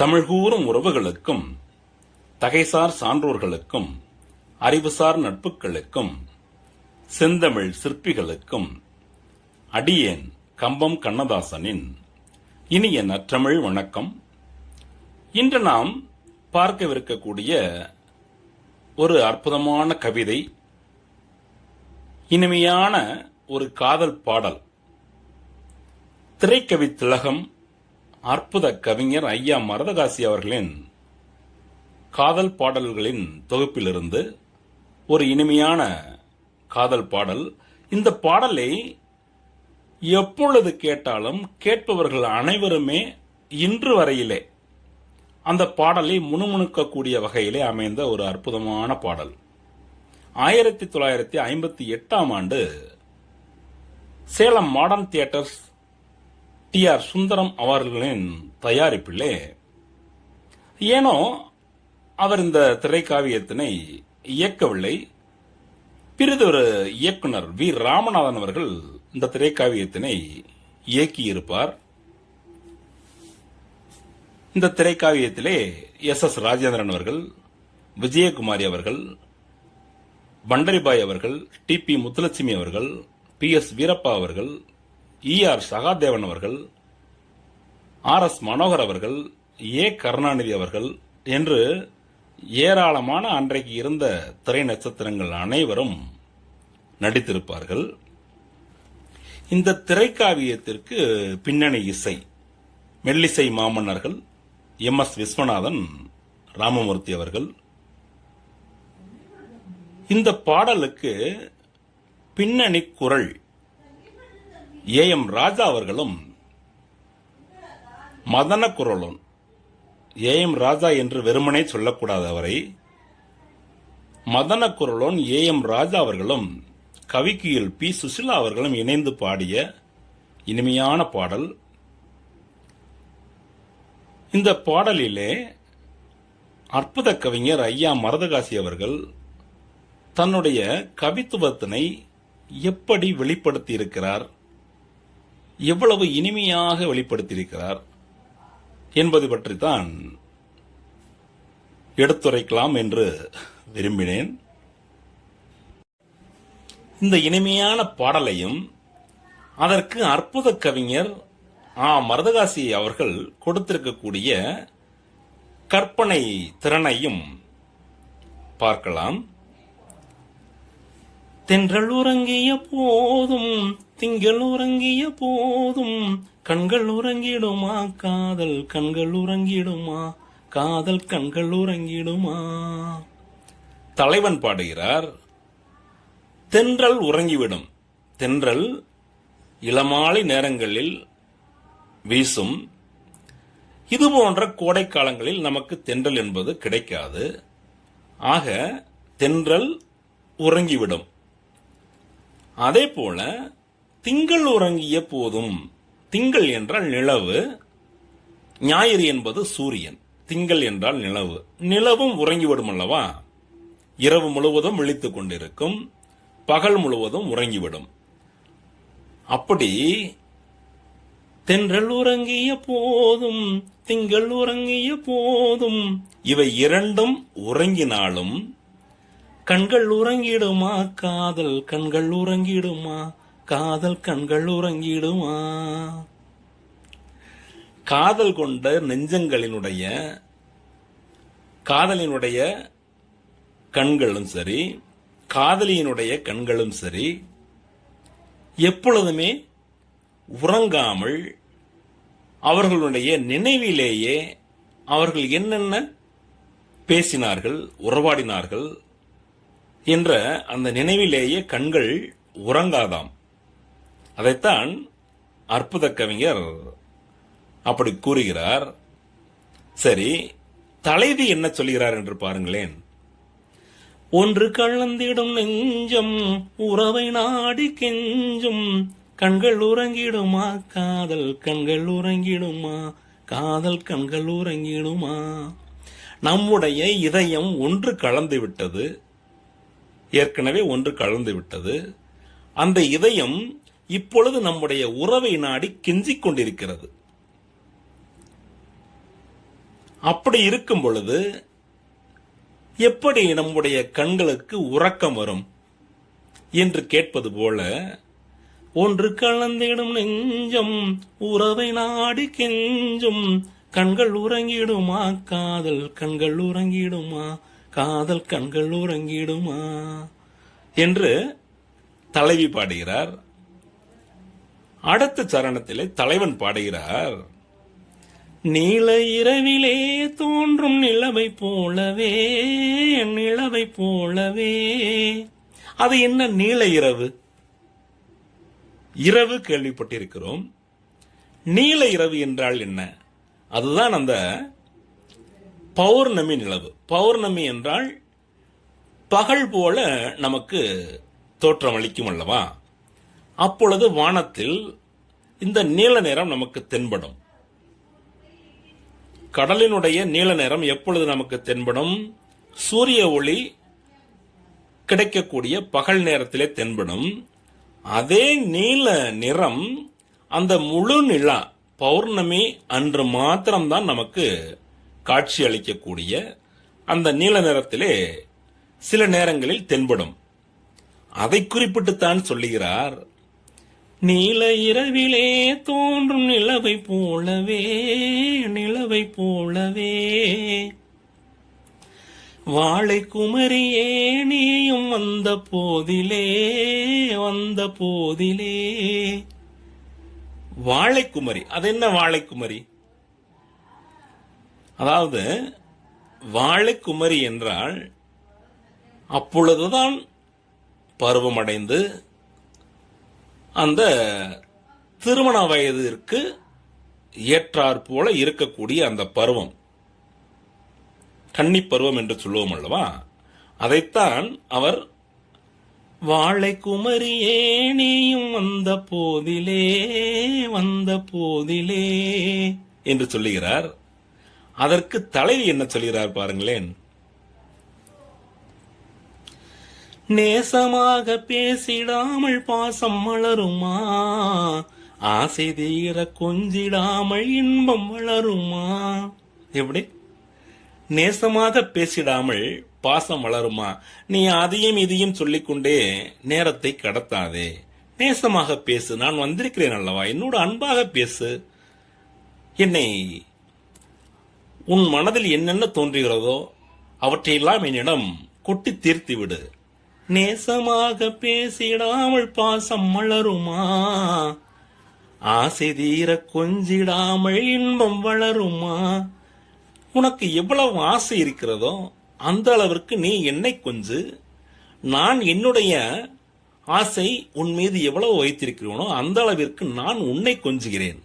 தமிழ் கூறும் உறவுகளுக்கும் தகைசார் சான்றோர்களுக்கும் அறிவுசார் நட்புகளுக்கும் செந்தமிழ் சிற்பிகளுக்கும் அடியேன் கம்பம் கண்ணதாசனின் இனிய நற்றமிழ் வணக்கம். இன்று நாம் பார்க்கவிருக்கக்கூடிய ஒரு அற்புதமான கவிதை இனிமையான ஒரு காதல் பாடல். திரைக்கவி திலகம் அற்புத கவிஞர் ஐயா மரதகாசி அவர்களின் காதல் பாடல்களின் தொகுப்பிலிருந்து ஒரு இனிமையான காதல் பாடல். இந்த பாடலை எப்பொழுது கேட்டாலும் கேட்பவர்கள் அனைவருமே இன்று வரையிலே அந்த பாடலை முணுமுணுக்கக்கூடிய வகையிலே அமைந்த ஒரு அற்புதமான பாடல். ஆயிரத்தி தொள்ளாயிரத்தி ஐம்பத்தி எட்டாம் ஆண்டு Salem modern theatres T R Sundaram அவர்களின் தயாரிப்பிலே ஏனோ அவர் இந்த திரைக்காவியத்தினை இயக்கவில்லை. பிறிதொரு இயக்குனர் வி. ராமநாதன் அவர்கள் இந்த திரைக்காவியத்தினை இயக்கியிருப்பார். இந்த திரைக்காவியத்திலே எஸ். எஸ். ராஜேந்திரன் அவர்கள் விஜயகுமாரி அவர்கள் பண்டரிபாய் அவர்கள் டி. பி. முத்துலட்சுமி அவர்கள் பி. எஸ். வீரப்பா அவர்கள் இஆர் சகாதேவன் அவர்கள் ஆர் எஸ் மனோகர் அவர்கள் ஏ கருணாநிதி அவர்கள் என்று ஏராளமான அன்றைக்கு இருந்த திரை நட்சத்திரங்கள் அனைவரும் நடித்திருப்பார்கள். இந்த திரைக்காவியத்திற்கு பின்னணி இசை மெல்லிசை மாமன்னர்கள் எம் எஸ் விஸ்வநாதன் ராமமூர்த்தி அவர்கள். இந்த பாடலுக்கு பின்னணி குரல் ஏ எம் ராஜா அவர்களும் மதன குரலும். ஏ எம் ராஜா என்று வெறுமனே சொல்லக்கூடாது அவரை. மதன குரலோன் ஏ எம் ராஜா அவர்களும் கவிக்கியில் பி சுசிலா அவர்களும் இணைந்து பாடிய இனிமையான பாடல். இந்த பாடலிலே அற்புத கவிஞர் ஐயா மரதகாசி அவர்கள் தன்னுடைய கவித்துவத்தினை எப்படி வெளிப்படுத்தி இருக்கிறார் எவ்வளவு இனிமையாக வெளிப்படுத்தியிருக்கிறார் என்பது பற்றித்தான் எடுத்துரைக்கலாம் என்று விரும்பினேன். இந்த இனிமையான பாடலையும் அதற்கு அற்புத கவிஞர் ஆ. மருதகாசி அவர்கள் கொடுத்திருக்கக்கூடிய கற்பனை திறனையும் பார்க்கலாம். தென்றல் உறங்கிய போதும் திங்கள் உறங்கிய போதும் கண்கள் உறங்கிடுமா காதல் கண்கள் உறங்கிடுமா காதல் கண்கள் உறங்கிடுமா? தலைவன் பாடுகிறார் தென்றல் உறங்கிவிடும். தென்றல் இளமாலை நேரங்களில் வீசும். இது போன்ற கோடை காலங்களில் நமக்கு தென்றல் என்பது கிடைக்காது. ஆக தென்றல் உறங்கிவிடும். அதே போல திங்கள் உறங்கிய போதும் திங்கள் என்றால் நிலவு ஞாயிறு என்பது சூரியன். திங்கள் என்றால் நிலவு. நிலவும் உறங்கிவிடும் அல்லவா? இரவு முழுவதும் விழித்துக் கொண்டிருக்கும் பகல் முழுவதும் உறங்கிவிடும். அப்படி தென்றல் உறங்கிய போதும் திங்கள் உறங்கிய போதும் இவை இரண்டும் உறங்கினாலும் கண்கள் உறங்கிடுமா? காதல் கண்கள் உறங்கிடுமா? காதல் கண்கள் உறங்கிடுமா? காதல் கொண்ட நெஞ்சங்களினுடைய காதலினுடைய கண்களும் சரி காதலியினுடைய கண்களும் சரி எப்பொழுதுமே உறங்காமல் அவர்களுடைய நினைவிலேயே அவர்கள் என்னென்ன பேசினார்கள் உறவாடினார்கள் என்ற அந்த நினைவிலேயே கண்கள் உறங்காதாம். அதைத்தான் அற்புத கவிஞர் அப்படி கூறுகிறார். சரி தலைவி என்ன சொல்கிறார் என்று பாருங்களேன். ஒன்று கலந்திடும் நெஞ்சம் உறவை நாடி கெஞ்சும் கண்கள் உறங்கிடுமா காதல் கண்கள் உறங்கிடுமா காதல் கண்கள் உறங்கிடுமா? நம்முடைய இதயம் ஒன்று கலந்து விட்டது ஏற்கனவே ஒன்று கலந்து விட்டது. அந்த இதயம் இப்பொழுது நம்முடைய உறவை நாடி கெஞ்சிக் கொண்டிருக்கிறது. அப்படி இருக்கும் பொழுது எப்படி நம்முடைய கண்களுக்கு உறக்கம் வரும் என்று கேட்பது போல ஒன்று கலந்திடும் நெஞ்சம் உறவை நாடி கெஞ்சும் கண்கள் உறங்கிடுமா காதல் கண்கள் உறங்கிடுமா காதல் கண்கள் உறங்கிடுமா? என்று தலைவி பாடுகிறார். அடுத்த சரணத்திலே தலைவன் பாடுகிறார். நீல இரவிலே தோன்றும் நிலவை போலவே நிலவை போலவே. அது என்ன நீல இரவு? இரவு கேள்விப்பட்டிருக்கிறோம். நீல இரவு என்றால் என்ன? அதுதான் அந்த பௌர்ணமி நிலவு. பௌர்ணமி என்றால் பகல் போல நமக்கு தோற்றமளிக்கும் அல்லவா? அப்பொழுது வானத்தில் இந்த நீல நிறம் நமக்கு தென்படும். கடலினுடைய நீல நிறம் எப்பொழுது நமக்கு தென்படும்? சூரிய ஒளி கிடைக்கக்கூடிய பகல் நேரத்திலே தென்படும். அதே நீல நிறம் அந்த முழு நிலா பௌர்ணமி அன்று மாத்திரம்தான் நமக்கு காட்சி அளிக்கக்கூடிய அந்த நீல நிறத்திலே சில நேரங்களில் தென்படும். அதை குறிப்பிட்டுத்தான் சொல்லுகிறார் நீல இரவிலே தோன்றும் நிலவை போலவே நிலவை போலவே. வாழை குமரியே நீயும் வந்த போதிலே வந்த போதிலே. வாழைக்குமரி அது என்ன வாழைக்குமரி அதாவது வாழைக்குமரி என்றால் அப்பொழுதுதான் பருவமடைந்து அந்த திருமண வயதிற்கு ஏற்றாற் போல இருக்கக்கூடிய அந்த பருவம். கன்னி பருவம் என்று சொல்லுவோம் அல்லவா? அதைத்தான் அவர் வாழை குமரியே நீயும் வந்த போதிலே வந்த போதிலே என்று சொல்லுகிறார். அதற்கு தலைவி என்ன சொல்கிறார் பாருங்களேன். நேசமாக பேசிடாமல் பாசம் மலருமா? ஆசை தீர கொஞ்சிடாமல் இன்பம் வளருமா எப்படி? நேசமாக பேசிடாமல் பாசம் வளருமா நீ அதையும் இதையும் சொல்லிக்கொண்டே நேரத்தை கடத்தாதே. நேசமாக பேசு நான் வந்திருக்கிறேன் அல்லவா? என்னோட அன்பாக பேசு. என்னை உன் மனதில் என்னென்ன தோன்றுகிறதோ அவற்றையெல்லாம் என்னிடம் கொட்டி தீர்த்து விடு நேசமாக பேசிடாமல் பாசம் மலருமா? ஆசை தீர கொஞ்சிடாமல் இன்பம் வளருமா? உனக்கு எவ்வளவு ஆசை இருக்கிறதோ அந்த அளவிற்கு நீ என்னை கொஞ்சு. நான் என்னுடைய ஆசை உன் மீது எவ்வளவு வைத்திருக்கிறேனோ அந்த அளவிற்கு நான் உன்னை கொஞ்சுகிறேன்.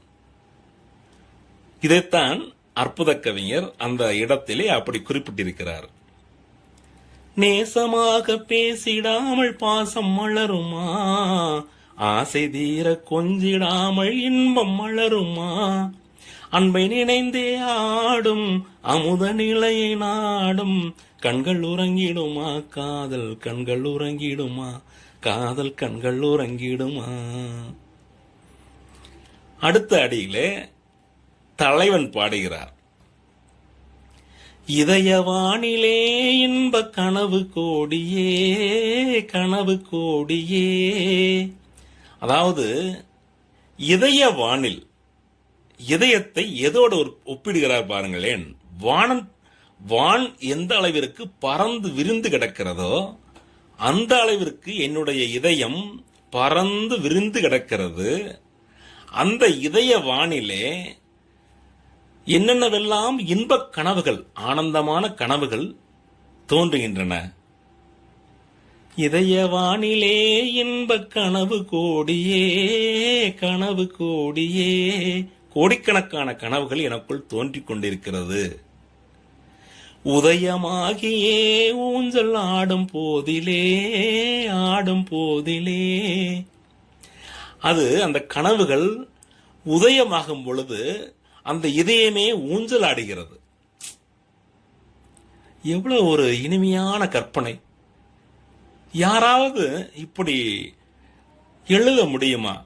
இதைத்தான் அற்புத கவிஞர் அந்த இடத்திலே அப்படி குறிப்பிட்டிருக்கிறார். நேசமாக பேசிடாமல் பாசம் மலருமா? ஆசை தீர கொஞ்சிடாமல் இன்பம் மலருமா? அன்பை நினைந்தே ஆடும் அமுத நிலையை நாடும் கண்கள் உறங்கிடுமா? காதல் கண்கள் உறங்கிடுமா? காதல் கண்கள் உறங்கிடுமா? அடுத்த அடியிலே தலைவன் பாடுகிறார். இதயவானிலே இன்ப கனவு கோடியே கனவு கோடியே. அதாவது இதய வானில் இதயத்தை எதோடு ஒரு ஒப்பிடுகிறார் பாருங்களேன். வானம் வான் எந்த அளவிற்கு பறந்து விரிந்து கிடக்கிறதோ அந்த அளவிற்கு என்னுடைய இதயம் பறந்து விரிந்து கிடக்கிறது. அந்த இதய வானிலே என்னென்னவெல்லாம் இன்பக் கனவுகள் ஆனந்தமான கனவுகள் தோன்றுகின்றன? இதய வானிலே இன்பக் கனவு கோடியே கனவு கோடியே. கோடிக்கணக்கான கனவுகள் எனக்குள் தோன்றிக் கொண்டிருக்கிறது. உதயமாகியே ஊஞ்சல் ஆடும் போதிலே ஆடும் போதிலே. அது அந்த கனவுகள் உதயமாகும் பொழுது அந்த இதயமே ஊஞ்சல் ஆடுகிறது எவ்வளவு ஒரு இனிமையான கற்பனை. யாராவது இப்படி எழுத முடியுமா?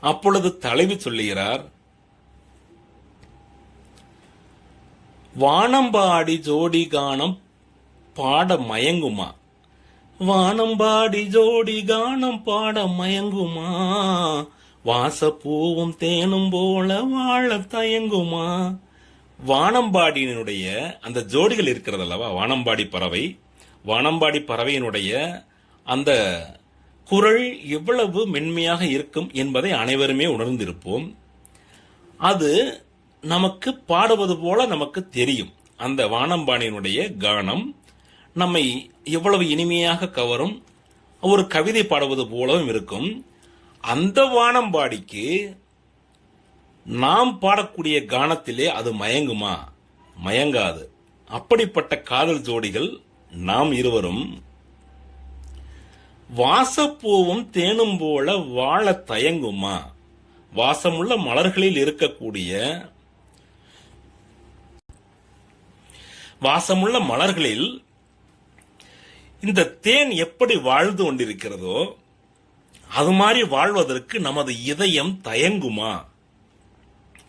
அப்பொழுது தலைவி சொல்லுகிறார் வானம்பாடி ஜோடி கானம் பாட மயங்குமா? வானம்பாடி ஜோடி கானம் பாட மயங்குமா? வாசப்பூவும் தேனும் போல வாழ தயங்குமா? வானம்பாடியினுடைய அந்த ஜோடிகள் இருக்கிறது அல்லவா வானம்பாடி பறவை. வானம்பாடி பறவையினுடைய அந்த குரல் எவ்வளவு மென்மையாக இருக்கும் என்பதை அனைவருமே உணர்ந்திருப்போம். அது நமக்கு பாடுவது போல நமக்கு தெரியும். அந்த வானம்பாடியினுடைய கானம் நம்மை எவ்வளவு இனிமையாக கவரும் ஒரு கவிதை பாடுவது போலவும் இருக்கும். அந்த வானம்பாடிக்கு நாம் பாடக்கூடிய கானத்திலே அது மயங்குமா? மயங்காது. அப்படிப்பட்ட காதல் ஜோடிகள் நாம் இருவரும் வாசப்பூவும் தேனும் போல வாழ தயங்குமா? வாசமுள்ள மலர்களில் இருக்கக்கூடிய வாசமுள்ள மலர்களில் இந்த தேன் எப்படி வாழ்ந்து கொண்டிருக்கிறதோ அது மாதிரி வாழ்வதற்கு நமது இதயம் தயங்குமா?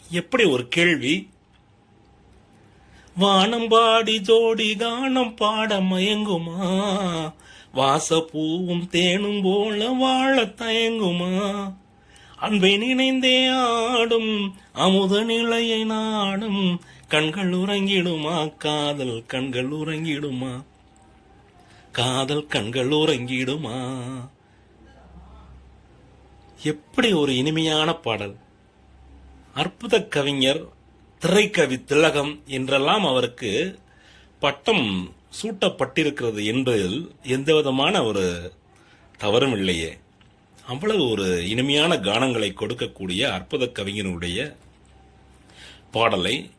எப்படி ஒரு கேள்வி? வானம் பாடி ஜோடி கானம் பாட மயங்குமா? வாசப்பூவும் தேனும் போல வாழ தயங்குமா? அன்பை நினைந்தே ஆடும் அமுத நிலையை நாடும் கண்கள் உறங்கிடுமா? காதல் கண்கள் உறங்கிடுமா? காதல் கண்கள் உறங்கிடுமா? எப்படி ஒரு இனிமையான பாடல்? அற்புத கவிஞர் திரைக்கவி திலகம் என்றெல்லாம் அவருக்கு பட்டம் சூட்டப்பட்டிருக்கிறது என்பதில் எந்த விதமான ஒரு தவறும் இல்லையே. அவ்வளவு ஒரு இனிமையான கானங்களை கொடுக்கக்கூடிய அற்புத கவிஞனுடைய பாடலை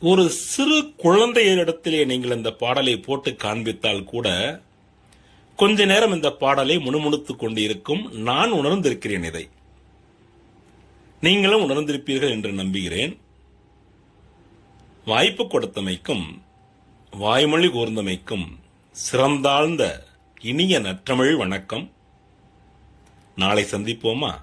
ஒரு சிறு குழந்தையரிடத்திலே நீங்கள் இந்த பாடலை போட்டு காண்பித்தால் கூட கொஞ்ச நேரம் இந்த பாடலை முணுமுணுத்துக் கொண்டிருக்கும் நான் உணர்ந்திருக்கிறேன் இதை. நீங்களும் உணர்ந்திருப்பீர்கள் என்று நம்புகிறேன். வாய்ப்பு கொடுத்தமைக்கும் வாய்மொழி கூர்ந்தமைக்கும் சிறந்தாழ்ந்த இனிய நற்றமிழ் வணக்கம். நாளை சந்திப்போமா?